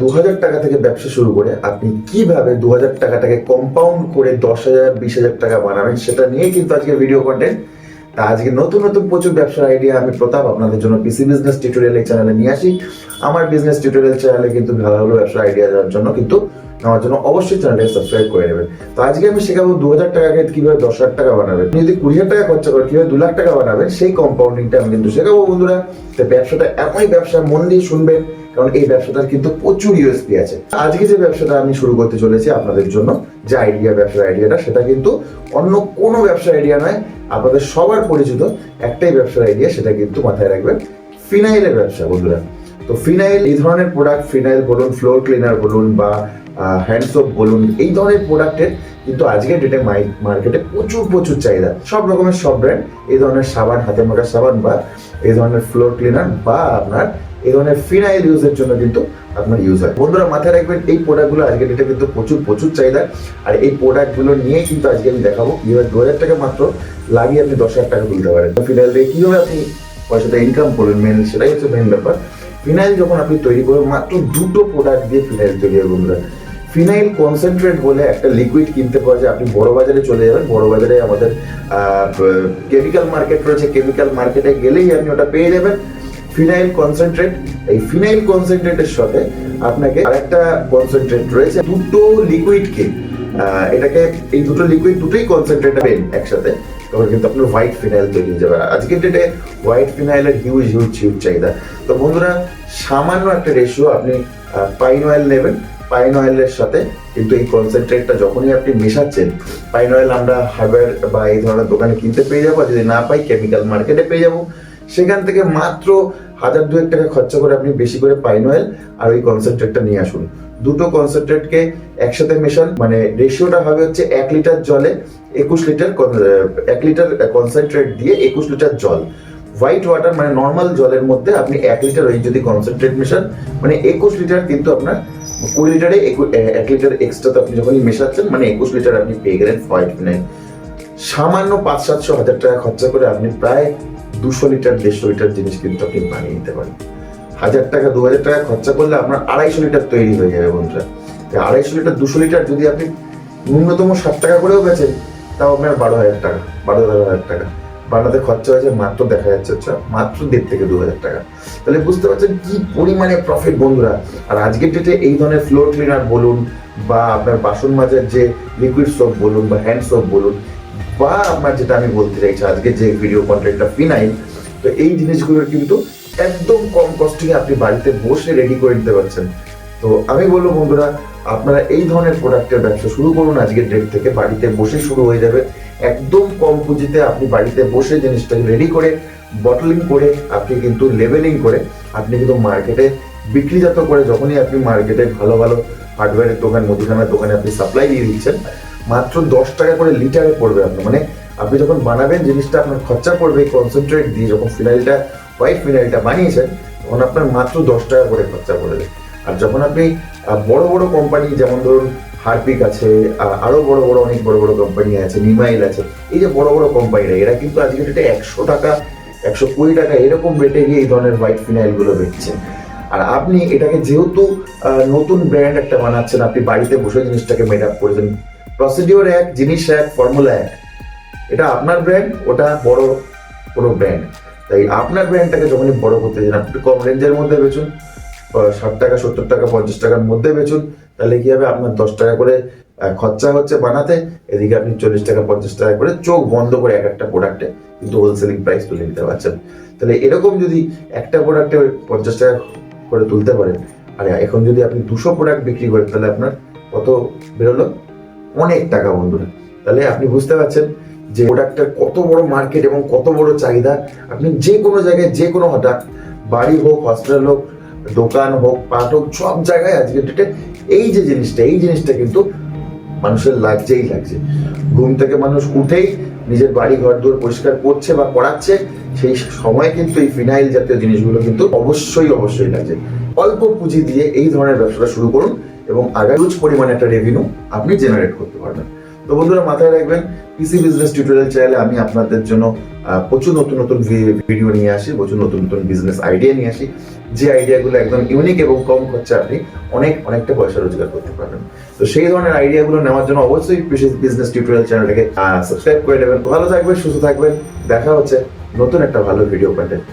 দু হাজার টাকা থেকে ব্যবসা শুরু করে আপনি কীভাবে দু হাজার টাকাটাকে কম্পাউন্ড করে দশ হাজার বিশ হাজার টাকা বানাবেন সেটা নিয়ে কিন্তু আজকে ভিডিও কন্টেন্ট তা আজকে নতুন নতুন প্রচুর ব্যবসার আইডিয়া আমি প্রতাপ আপনাদের জন্য পিসি বিজনেস টিউটোরিয়াল এই চ্যানেলে নিয়ে আসি। আমার বিজনেস টিউটোরিয়াল চ্যানেলে কিন্তু ভালো ভালো ব্যবসার আইডিয়া দেওয়ার জন্য কিন্তু নেওয়ার জন্য অবশ্যই চ্যানেলটাকে সাবস্ক্রাইব করে নেবেন। তো আজকে আমি শেখাবো দু হাজার টাকাকে কীভাবে দশ হাজার টাকা বানাবেন যদি কুড়ি হাজার টাকা খরচা করেন কীভাবে দু লাখ টাকা বানাবেন সেই কম্পাউন্ডিংটা আমি কিন্তু শেখাবো বন্ধুরা। তো ব্যবসাটা এমনই ব্যবসা, মন দিয়ে শুনবেন কারণ এই ব্যবসাটার কিন্তু প্রচুর ইউএসপি আছে। আজকে যে ব্যবসাটা আমি শুরু করতে চলেছি আপনাদের জন্য, যে আইডিয়া ব্যবসার আইডিয়াটা সেটা কিন্তু অন্য কোনো ব্যবসার আইডিয়া নয়, আপনাদের সবার পরিচিত একটাই ব্যবসার আইডিয়া সেটা কিন্তু মাথায় রাখবেন, ফিনাইলের ব্যবসা বন্ধুরা। তো ফিনাইল, এই ধরনের প্রোডাক্ট ফিনাইল বলুন ফ্লোর ক্লিনার বলুন বা হ্যান্ড সোপ বলুন, এই ধরনের প্রোডাক্টের কিন্তু আজকের ডেটে মার্কেটে প্রচুর প্রচুর চাহিদা। সব রকমের সব ব্র্যান্ড এই ধরনের সাবান হাতে মাখা সাবান বা এই ধরনের ফ্লোর ক্লিনার বা আপনার এই ধরনের ফিনাইল ইউজের জন্য কিন্তু আপনার ইউজ হয়। বন্ধুরা, মাথায় রাখবেন, এই প্রোডাক্টগুলো আজকে ডেটে কিন্তু প্রচুর প্রচুর চাহিদা। আর এই প্রোডাক্টগুলো নিয়ে কিন্তু আজকে আমি দেখাবো। কীভাবে দু হাজার টাকা মাত্র লাগিয়ে আপনি দশ হাজার টাকা তুলতে পারেন। ফিনাইল দিয়ে কীভাবে আপনি পয়সাটা ইনকাম করবেন মেন সেটাই হচ্ছে মেন ব্যাপার। ফিনাইল যখন আপনি তৈরি করবেন, মাত্র দুটো প্রোডাক্ট দিয়ে ফিনাইল তৈরি হবে বন্ধুরা। ফিনাইল কনসেন্ট্রেট বলে একটা লিকুইড কিনতে পাওয়া যায়। আপনি বড় বাজারে চলে যাবেন। বড় বাজারে আমাদের কেমিক্যাল মার্কেট রয়েছে। কেমিক্যাল মার্কেটে গেলেই আপনি ওটা পেয়ে যাবেন। ফিনাইল কনসেন্ট্রেট এই ফিনাইল কনসেন্ট্রেটের সাথে আপনাকে আরেকটা কনসেন্ট্রেট রয়েছে। দুটো লিকুইডকে এটাকে এই দুটো লিকুইড দুটোই কনসেন্ট্রেট পেন একসাথে। তখন কিন্তু আপনার হোয়াইট ফিনাইল তৈরি হয়ে যাবে। আজকের ডেটে হোয়াইট ফিনাইলের হিউজ হিউজ হিউজ চাহিদা। তো বন্ধুরা, সামান্য একটা রেশিও আপনি পাইন অয়েল নেবেন। পাইন অয়েলের সাথে কিন্তু এই কনসেন্ট্রেটটা যখনই আপনি মেশাচ্ছেন পাইন অয়েল আমরা হার্ডওয়্যার বা এই ধরনের দোকানে কিনতে পেয়ে যাব যদি না পাই কেমিক্যাল মার্কেটে পেয়ে যাব। সেখান থেকে মাত্র হাজার দুয়েক টাকা খরচা করে আপনি বেশি করে পাইন অয়েল আর ওই কনসেন্ট্রেটটা নিয়ে আসুন। দুটো কনসেন্ট্রেটকে একসাথে মেশান মানে রেশিওটা হবে হচ্ছে এক লিটার জলে একুশ লিটার এক লিটার কনসেন্ট্রেট দিয়ে একুশ লিটার জল। হোয়াইট ওয়াটার মানে নর্মাল জলের মধ্যে আপনি এক লিটার ওই যদি কনসেন্ট্রেট মেশান মানে একুশ লিটার কিন্তু আপনার কুড়ি লিটারে এক লিটার এক্সট্রা আপনি যখনই মেশাচ্ছেন মানে একুশ লিটার আপনি পেয়ে গেলেন হোয়াইট ফিনাইল সামান্য পাঁচ, সাতশো, হাজার টাকা খরচা করে আপনি প্রায় দুশো লিটার, দেড়শো লিটার জিনিস কিন্তু আপনি বানিয়ে নিতে পারেন। হাজার টাকা, দু হাজার টাকা খরচা করলে আপনার আড়াইশো লিটার তৈরি হয়ে যাবে বন্ধুরা। আড়াইশো লিটার, দুশো লিটার যদি আপনি ন্যূনতম ষাট টাকা করেও বেচেন, তাও আপনার বারো হাজার টাকা, বারো হাজার টাকা। বানাতে খরচা হয়েছে, মাত্র দেখা যাচ্ছে হচ্ছে মাত্র দেড় থেকে দু হাজার টাকা। তাহলে বুঝতে পারছেন কি পরিমাণে প্রফিট বন্ধুরা? আর আজকের ডেটে এই ধরনের ফ্লোর ক্লিনার বলুন বা আপনার বাসন মাজার যে লিকুইড সোপ বলুন বা হ্যান্ড সোপ বলুন বা আপনার যেটা আমি বলতে চাইছি আজকে যে ভিডিও কন্টেন্টটা ফিনাইল তো এই জিনিসগুলোর কিন্তু একদম কম কস্টিংয়ে আপনি বাড়িতে বসে রেডি করে নিতে পারছেন। তো আমি বলব বন্ধুরা, আপনারা এই ধরনের প্রোডাক্টের ব্যবসা শুরু করুন আজকের ডেট থেকে, বাড়িতে বসে শুরু হয়ে যাবে। একদম কম পুঁজিতে আপনি বাড়িতে বসে জিনিসটাকে রেডি করে বটলিং করে, আপনি কিন্তু লেভেলিং করে, আপনি কিন্তু মার্কেটে বিক্রিজাত করে যখনই আপনি মার্কেটে ভালো ভালো হার্ডওয়্যারের দোকান মুদিখানার দোকানে আপনি সাপ্লাই দিয়ে দিচ্ছেন, মাত্র দশ টাকা করে লিটারে পড়বে আপনার। মানে আপনি যখন বানাবেন জিনিসটা, আপনার খরচা পড়বে কনসেন্ট্রেট দিয়ে যখন ফিনাইলটা হোয়াইট ফিনাইলটা বানিয়েছেন, তখন আপনার মাত্র দশ টাকা করে খরচা পড়বে। আর যখন আপনি বড় বড় কোম্পানি যেমন ধরুন হারপিক আছে আরও বড় বড় অনেক বড় বড় কোম্পানি আছে নিমাইল আছে। এই যে বড় বড় কোম্পানিরা এরা কিন্তু আজকে ডেটে একশো টাকা, একশো কুড়ি টাকা এরকম রেটে গিয়ে এই ধরনের হোয়াইট ফিনাইলগুলো বেচছেন আর আপনি এটাকে যেহেতু নতুন ব্র্যান্ড একটা বানাচ্ছেন, আপনি বাড়িতে বসে জিনিসটাকে মেড আপ করেছেন। প্রসিডিওর এক, জিনিস এক ফর্মুলা এক। এটা আপনার ব্র্যান্ড ওটা বড় কোনো ব্র্যান্ড তাই আপনার ব্র্যান্ডটাকে যখনই বড় করতে চান আপনি কম রেঞ্জের মধ্যে বেচুন ষাট টাকা, সত্তর টাকা, পঞ্চাশ টাকার মধ্যে বেচুন। তাহলে কি হবে? আপনার দশ টাকা করে খরচা হচ্ছে বানাতে, এদিকে আপনি চল্লিশ টাকা, পঞ্চাশ টাকা করে চোখ বন্ধ করে এক একটা প্রোডাক্টে কিন্তু হোলসেলিং প্রাইস তুলে নিতে পারছেন। তাহলে এরকম যদি একটা প্রোডাক্টে পঞ্চাশ টাকা করে তুলতে পারেন, আর এখন যদি আপনি দুশো প্রোডাক্ট বিক্রি করেন, তাহলে আপনার কত বেরোলো? অনেক টাকা বন্ধুরা। তাহলে আপনি বুঝতে পারছেন যে প্রোডাক্টের কত বড় মার্কেট এবং কত বড় চাহিদা। আপনি যে কোনো জায়গায়, যে কোনো হঠাৎ, বাড়ি হোক হসপিটাল হোক, দোকান হোক, পাট হোক, সব জায়গায় আজকের ডেটে এই যে জিনিসটা, এই জিনিসটা কিন্তু মানুষের লাগছেই লাগছে। ঘুম থেকে মানুষ উঠেই নিজের বাড়ি ঘর দুয়ার পরিষ্কার করছে বা করাচ্ছে, সেই সময় কিন্তু এই ফিনাইল জাতীয় জিনিসগুলো কিন্তু অবশ্যই অবশ্যই লাগছে। অল্প পুঁজি দিয়ে এই ধরনের ব্যবসাটা শুরু করুন এবং আগামী পরিমাণে একটা রেভিনিউ আপনি জেনারেট করতে পারবেন। তো বন্ধুরা মাথায় রাখবেন পিসি বিজনেস টিউটোরিয়াল চ্যানেলে আমি আপনাদের জন্য প্রচুর নতুন নতুন ভিডিও নিয়ে আসি, প্রচুর নতুন নতুন বিজনেস আইডিয়া নিয়ে আসি। যে আইডিয়াগুলো একদম ইউনিক এবং কম খরচে আপনি অনেক, অনেকটা পয়সা রোজগার করতে পারবেন। তো সেই ধরনের আইডিয়াগুলো নেওয়ার জন্য অবশ্যই বিজনেস টিউটোরিয়াল চ্যানেলটাকে সাবস্ক্রাইব করে নেবেন। ভালো থাকবেন, সুস্থ থাকবেন। দেখা হচ্ছে নতুন একটা ভালো ভিডিও কন্টেন্ট